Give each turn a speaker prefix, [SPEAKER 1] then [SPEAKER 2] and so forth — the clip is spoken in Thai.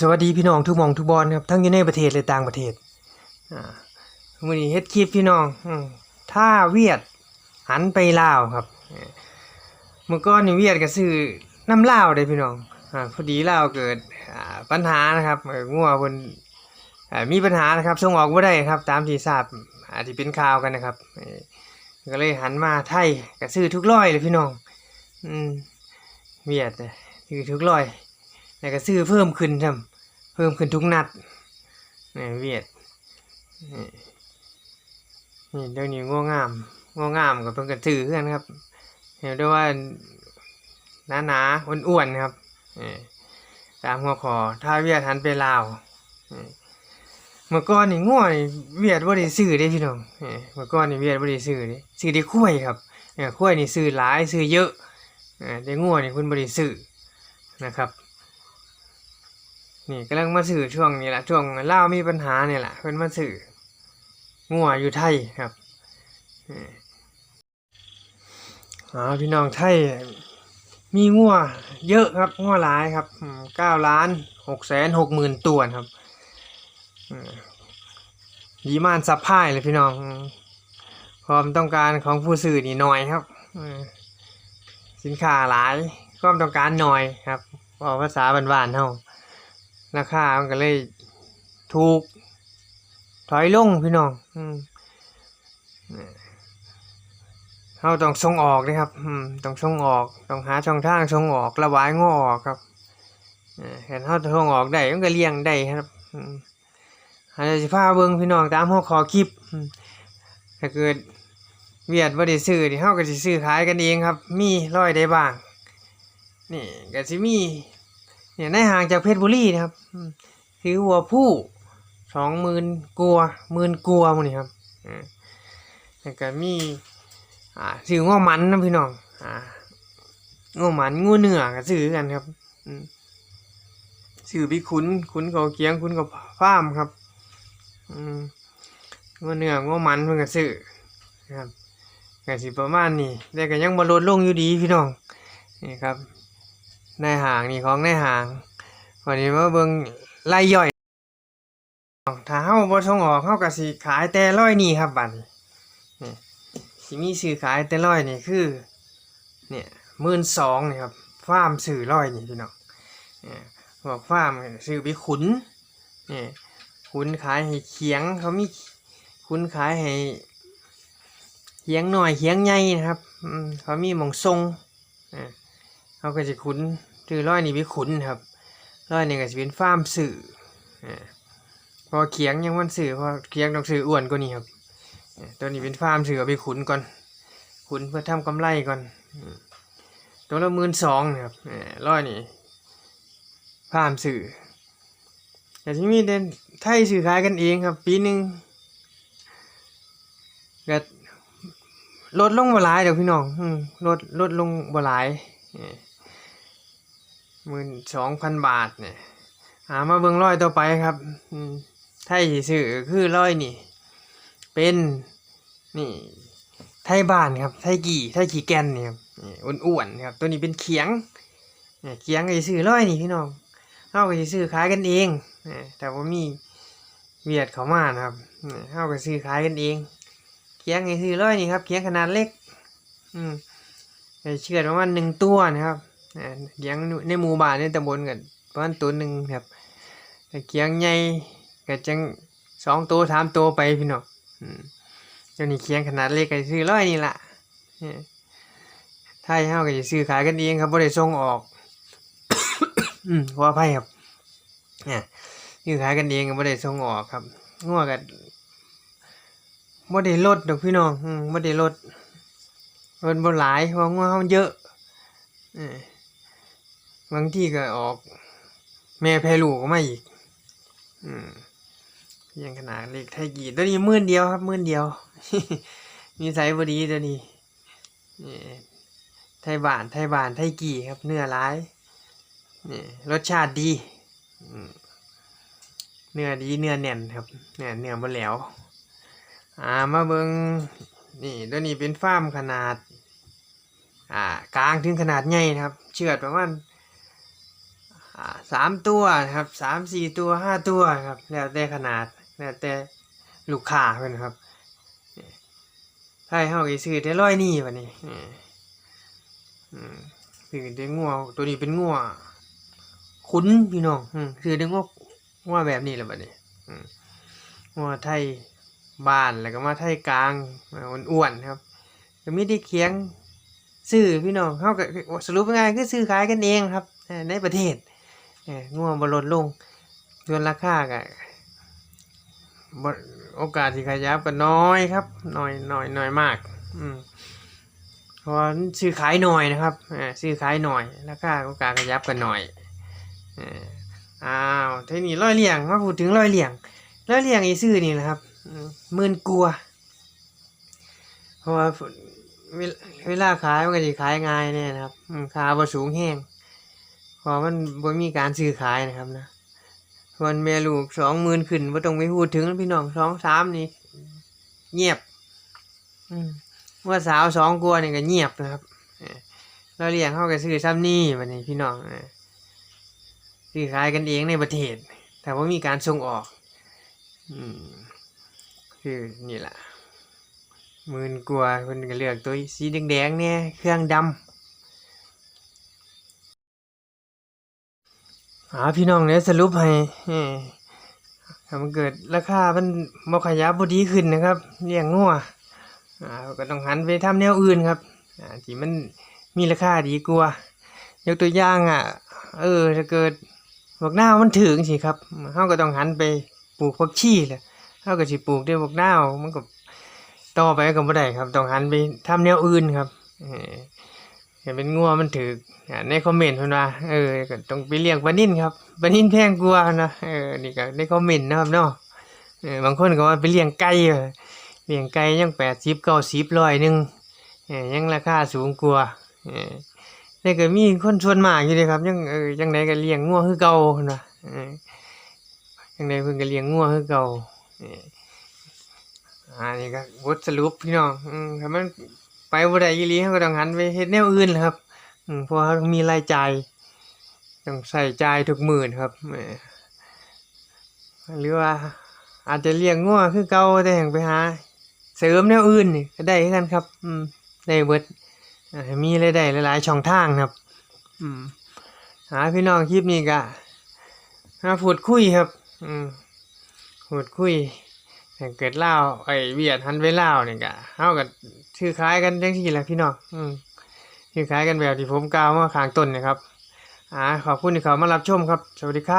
[SPEAKER 1] สวัสดีพี่น้องทุกมองทุกบอลครับทั้งอยู่ในประเทศและต่างประเทศอ่าวันนี้เฮ็ดคลิปพี่น้องอถ้าเวียดหันไปลาวครับ เมื่อก่อนนี่เวียดก็ซื้อน้ำลาวได้พี่น้องอ่าพอดีลาวเกิดปัญหานะครับเอ่องัวเพิ่นมีปัญหานะครับส่งออกบ่ได้ครับ ตามที่ทราบอาจจะเป็นข่าวกันนะครับก็เลยหันมาไทยก็ซื้อทุกร้อยเลยพี่น้อง อืมเวียดซื้อทุกร้อย แล้วก็ซื้อเพิ่มขึ้นทำเพิ่มขึ้นทุกนัดนี่เวียดนี่เดี๋ยวนี้ง่วงามง่วงามกับเพิ่นก็ซื้อคือกันครับเห็นได้ว่าหนาหนาอ้วนๆครับนี่ตามหัวคอถ้าเวียดหันไปลาวเมื่อก่อนนี่ง่วนี่เวียดบ่ได้ซื้อเด้พี่น้องเมื่อก่อนนี่เวียดบ่ได้ซื้อเด้ซื้อได้คุ้ยครับเนี่ยคุ้ยนี่ซื้อหลายซื้อเยอะแต่ง่วนี่เพิ่นบ่ได้ซื้อนะครับ นี่กำลังมาสื่อช่วงนี้แหละช่วงเล่ามีปัญหาเนี่ยแหละเพิ่นมาสื่องัวอยู่ไทยครับอ๋อพี่น้องไทยมีงัวเยอะครับงัวหลายครับเก้าล้านหกแสนหกหมื่นตัวนครับอืมดีมานซับพลายเลยพี่น้อง ความต้องการของผู้สื่อนี่น้อยครับสินค้าหลายความต้องการน้อยครับบอกภาษาบ้านๆเฮา ราคามันก็เลยถูก ถอยลงพี่น้องอืเราต้องส่งออกนะครับอืมต้องส่งออก ต้องหาช่องทางส่งออก ระบายงอออกครับเห็นเขาส่งออกได้มันก็เลี้ยงได้ครับอืมอันนี้สิพาเบิ่งพี่น้องตามหัวขอคลิปถ้าเกิดเวียดบ่ได้ซื้อนี่เฮาก็สิซื้อขายกันเองครับ มีร้อยได้บ้าง นี่ก็สิมี เนี่ยในห่างจากเพชรบุรีนะครับอืมคือวัวผู้สองหมื่นกัวหมื่นกัวมันนี่ครับอ่าแล้วก็มีอ่าซื้อง้อมันนะพี่น้องอ่าง้อมันงูเนื้อก็ซื้อกันครับอืมซื้อพี่ขุนขุนเขาเกียงขุนเขาฟาร์มครับอืมง้อเนื้อง้อมันเพิ่นก็ซื้อครับก็สิประมาณนี้แต่ก็ยังบ่ลดลงอยู่ดีพี่น้องนี่ครับ ในหางนี่ของในหางวันนี้มาเบิ่งล่ย่อยถ้าเฮาบ่ส่งออกเฮาก็สิขายแต่ร้อยนี่ครับบัดนี้นี่สิมีซื้อขายแต่ร้อยนี่คือเนี่ย12,000นี่ครับฟาร์มซื้อร้อยนี่พี่น้องบอกฟาร์มซื้อไปขุนนี่ขุนขายให้เขียงเขามีขุนขายให้เขียงหน่อยเขียงใหญ่นะครับเขามีหมองทรงอ่าเขาก็จะคุ้น ชื่อร้อยนี่ไปคุ้นครับร้อยนี่ก็จะเป็นฟาร์มสื่อพอเคียงยังมันสื่อพอเคียงต้องสื่ออ้วนกว่านี้ครับตัวนี้เป็นฟาร์มสื่อเอาไปขุนก่อน ขุนเพื่อทำกำไรก่อนตัวละหมื่นสองครับร้อยนี่ฟาร์มสื่อแต่ที่มีเด่นไทยสื่อขายกันเองครับ ปีหนึ่งก็ลดลงบ่หลายเดี๋ยวพี่น้องลดลดลงบ่หลาย หมื่นสองพันบาทเนี่ยหามาเบิ่งร้อยต่อไปครับไทยสิซื้อคือร้อยนี่ เป็นนี่ไทยบ้านครับไทยกี่ไทยกี่แกนเนี่ยครับอ้วนๆครับ ตัวนี้เป็นเขียงเนี่ยเขียงก็สิซื้อร้อยนี่พี่น้องเฮาก็สิซื้อขายกันเองเนี่ยแต่ว่ามีเวียดเขามานะครับเนี่ยเฮาก็ซื้อขายกันเองเขียงก็ซื้อร้อยนี่ครับเขียงขนาดเล็ก อืมได้เชือดประมาณหนึ่งตัวนะครับ เลี้ยงในหมู่บ้านในตำบลกันประมาณตัวหนึ่งครับแต่เกียงใหญ่ก็จังสองตัวสามตัวไปพี่น้องอืมเจ้านี่เคียงขนาดเล็กก็ซื้อร้อยนี่ละเนี่ยไทยเฮาก็จะซื้อขายกันเองครับบ่ได้ส่งออกขออภัยครับเนี่ยซื้อขายกันเองก็บ่ได้ส่งออกครับงัวก็บ่ได้ลดดอกพี่น้องอืมบ่ได้ลดลดบ่หลายเพราะงัวเฮาเยอะเออ บางที่ก็ออก แม่แพรลูกก็มาอีก อืมเพียงขนาดเล็กไทยกีตัวนี้มื่นเดียวครับมื่นเดียวมีไซส์บดีตัวนี้นี่ไทยบานไทยบานไทยกีครับ เนื้อร้ายนี่รสชาติดีเนื้อดีเนื้อแน่นครับเนื้อเนื้อบนแหล้วอ่ามาเบิงนี่ตัวนี้เป็นฟาร์มขนาด อ่ากลางถึงขนาดใหญ่นะครับ เชือดประมาณ สามตัวนะครับสามสี่ตัวห้าตัวครับแล้วแต่ขนาดแล้วแต่ลูกค้าเพิ่นครับไทยเฮาก็ซื้อแต่ร้อยนี่บัดนี้อืมอืมซื้อแต่งัวตัวนี้เป็นงัวขุนพี่น้องอืมซื้อแต่งัวงัวแบบนี้แหละบัดนี้งัวไทยบ้านแล้วก็มาไทยกลางอ้วนๆครับก็มีที่เคียงซื้อพี่น้องเขาก็สรุปง่ายคือซื้อขายกันเองครับในประเทศ ง่วงบลดลงส่วนราคาก็โอกาสที่ขยับก็น้อยครับน้อยน้อยน้อยมากอืมเพราะว่าซื้อขายหน่อยนะครับเอ่ซื้อขายหน่อยราคาโอกาสขยับกันหน่อยอ่าวทีนี้ร้อยเหลี่ยงมาพูดถึงร้อยเหลี่ยงร้อยเหลี่ยงอีซื้อนี่แหละครับมหมื่นกลัวเพราะว่าเวลาขายมันก็สิขายง่ายแน่นะครับอืมค่าบ่สูงแฮง พราะมันบ่มีการซื้อขายนะครับนะส่วนแม่ลูกสองหมื่นขึ้นบ่าต้องไปพูดถึงพี่น้องสองสามนี่เงียบอืมว่าสาวสองกลัวนี่ก็เงียบนะครับเราเลี้ยงเข้าก็ซื้อซ้ำนี่บัดนี้พี่น้องซื้อขายกันเองในประเทศ แต่ว่ามีการส่งออกคือนี่แหละหมื่นกว่าเพิ่นก็เลือกตัวสีแดงๆเนี่ยเครื่องดำ หาพี่น้องเนี่ยสรุปให้ถ้ามันเกิดราคามันบ่ขยับบ่ดีขึ้นนะครับเลี้ยงงัวอ่าก็ต้องหันไปทำแนวอื่นครับอ่าที่มันมีราคาดีกว่ายกตัวอย่างอะ เออถ้าเกิดบักหน้ามันถึงสิครับเฮาก็ต้องหันไปปลูกผักชีแหละเฮาก็สิปลูกด้วยบักนามันก็ต่อไปก็บ่ได้ครับ ต้องหันไปทำแนวอื่นครับ เห็นเป็นงัวมันถืออ่าในคอมเมนต์เพิ่นว่าเออต้องไปเลี้ยงปลานิ่นครับปลานิ่นแพงกว่านะเออนี่ก็ในคอมเมนต์นะครับเนาะเออบางคนก็ว่าไปเลี้ยงไก่เลี้ยงไก่ยัง80 90 100หนึงเออยังราคาสูงกว่าเออแต่ก็มีคนส่วนมากอยู่เด้ครับ ยังเออจังไดก็เลี้ยงงัวคือเก่าพุ่นน่ะเออจังไดเพิ่นก็เลี้ยงงัวคือเก่าเอออันนี้ก็บทสรุปพี่น้องถ้ามัน ไปบ่ได้อีหลีเราก็ต้องหันไปเฮ็ดแนวอื่นครับเพราะเรามีรายจ่ายต้องใส่จ่ายทุกหมื้อนครับหรือว่าอาจจะเลี้ยงงัวคือเก่าแต่แห่งไปหา เสริมแนวอื่นนี่ก็ได้คือกันครับ อืมได้เบิดมีรายได้หลายๆช่องทางครับ อืมหาพี่น้องคลิปนี้ก็มาพูดคุยครับ อืมพูดคุย ถ้าเกิดเล่าไอ้เวียดหันไปเล่าเนี่ยกะเฮากับชื่อคล้ายกันจังซี่แหละพี่น้องอืมชื่อคล้ายกันแบบที่ผมกล่าวเมื่อข้างต้นนะครับ อ่าขอบคุณที่เขามารับชมครับ สวัสดีครับ